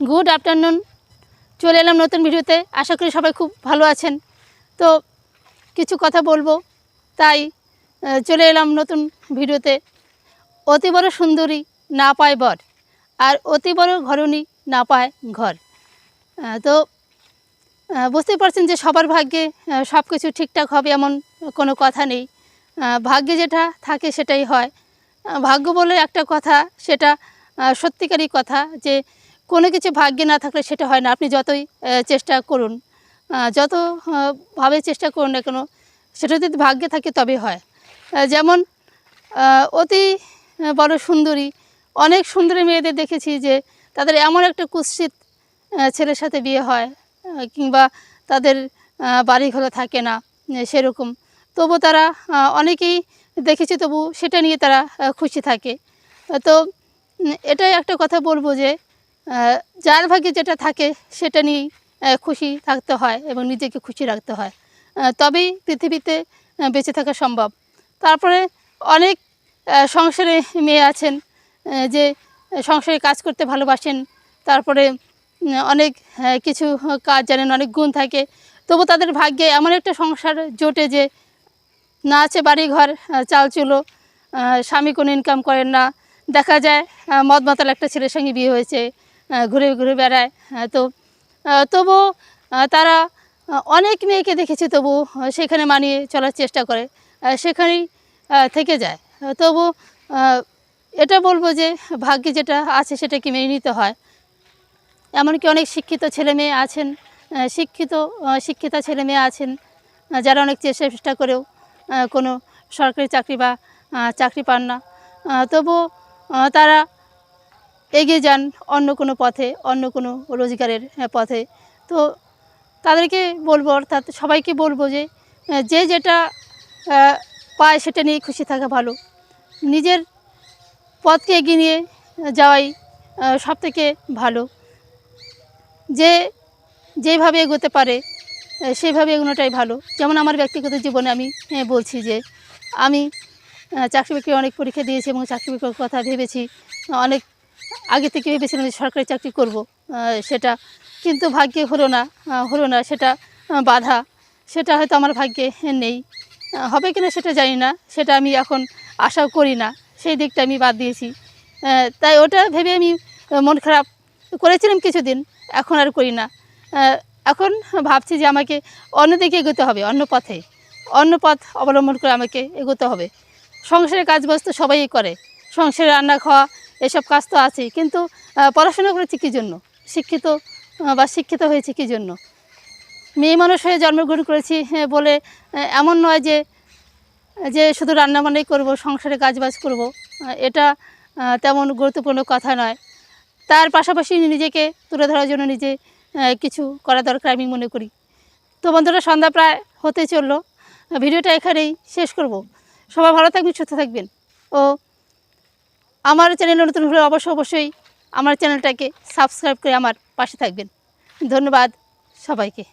Good afternoon. চলে এলাম নতুন ভিডিওতে। আশা করি সবাই খুব ভালো আছেন। তো কিছু কথা বলব। তাই চলে এলাম নতুন ভিডিওতে। অতি বড় সুন্দরী না পায় বর, আর অতি বড় ঘরণী না পায় ঘর। তো বুঝতেই পারছেন যে সবার ভাগ্যে সব কিছু ঠিকঠাক হবে এমন কোনো কথা নেই। ভাগ্যে যেটা থাকে সেটাই হয়। ভাগ্য বলে একটা কথা, সেটা সত্যিকারই কথা যে কোনো কিছু ভাগ্যে না থাকলে সেটা হয় না। আপনি যতই চেষ্টা করুন আহ, যত ভাবে চেষ্টা করুন না কেন সেটা যদি ভাগ্যে থাকে তবে হয়। যেমন অতি বড় সুন্দরী অনেক সুন্দরী মেয়েদের দেখেছি যে তাদের এমন একটা কুৎসিত ছেলের সাথে বিয়ে হয় কিংবা তাদের বাড়ি ঘরে থাকে না সেরকম। তবু তারা অনেকেই দেখেছি তবু সেটা নিয়ে তারা খুশি থাকে। তো এটাই একটা কথা বলব যে যার ভাগে যেটা থাকে সেটা নিয়েই খুশি থাকতে হয় এবং নিজেকে খুশি রাখতে হয়। তবেই পৃথিবীতে বেঁচে থাকা সম্ভব। তারপরে অনেক সংসারে মেয়ে আছেন যে সংসারে কাজ করতে ভালোবাসেন, তারপরে অনেক কিছু কাজ জানেন, অনেক গুণ থাকে। তবু তাদের ভাগ্যে এমন একটা সংসার জোটে যে না আছে বাড়ি ঘর চাল চুলো স্বামী কোনো ইনকাম করেন না। দেখা যায় মদ মাতাল একটা ছেলের সঙ্গে বিয়ে হয়েছে। ঘুরে ঘুরে বেড়ায়। তো তবু তারা অনেক মেয়েকে দেখেছি তবু সেখানে মানিয়ে চলার চেষ্টা করে সেখানেই থেকে যায়। তবু এটা বলব যে ভাগ্যে যেটা আছে সেটাকে মেনে নিতে হয়। এমনকি অনেক শিক্ষিত ছেলে মেয়ে আছেন শিক্ষিত শিক্ষিতা ছেলে মেয়ে আছেন যারা অনেক চেষ্টা চেষ্টা করেও কোনো সরকারি চাকরি বা চাকরি পান না। তবু তারা এগিয়ে যান অন্য কোনো পথে অন্য কোনো রোজগারের পথে। তো তাদেরকে বলব অর্থাৎ সবাইকে বলব যে যে যেটা পায় সেটা নিয়ে খুশি থাকা ভালো। নিজের পথকে এগিয়ে নিয়ে যাওয়াই সব থেকে ভালো। যে যেভাবে এগোতে পারে আহ, সেইভাবে এগোনোটাই ভালো। যেমন আমার ব্যক্তিগত জীবনে আমি বলছি যে আমি চাকরি বাকরি অনেক পরীক্ষা দিয়েছি এবং চাকরি বাকরির কথা ভেবেছি। অনেক আগে থেকে ভেবেছিলাম যে সরকারি চাকরি করব সেটা কিন্তু ভাগ্যে হলো না হলো না, সেটা বাধা, সেটা হয়তো আমার ভাগ্যে নেই। হবে কিনা সেটা জানি না, সেটা আমি এখন আশাও করি না, সেই দিকটা আমি বাদ দিয়েছি। তাই ওটা ভেবে আমি মন খারাপ করেছিলাম কিছুদিন, এখন আর করি না। এখন ভাবছি যে আমাকে অন্য দিকে এগোতে হবে, অন্য পথে। অন্য পথ অবলম্বন করে আমাকে এগোতে হবে। সংসারের কাজবাজ তো সবাই করে। সংসারে রান্না খাওয়া এসব কাজ তো আছেই। কিন্তু পড়াশোনা করেছি কী জন্য? শিক্ষিত বা শিক্ষিত হয়েছে কী জন্য? মেয়ে মানুষ হয়ে জন্মগ্রহণ করেছি বলে এমন নয় যে যে শুধু রান্নাবান্নাই করব, সংসারে কাজবাজ করব, এটা তেমন গুরুত্বপূর্ণ কথা নয়। তার পাশাপাশি নিজেকে তুলে ধরার জন্য নিজে কিছু করা দরকার আমি মনে করি। তো বন্ধুরা, সন্ধ্যা প্রায় হতে চলল। ভিডিওটা এখানেই শেষ করব। সবাই ভালো থাকবেন, সুস্থ থাকবেন। ও আমার চ্যানেল নতুন হলে অবশ্যই অবশ্যই আমার চ্যানেলটাকে সাবস্ক্রাইব করে আমার পাশে থাকবেন। ধন্যবাদ সবাইকে।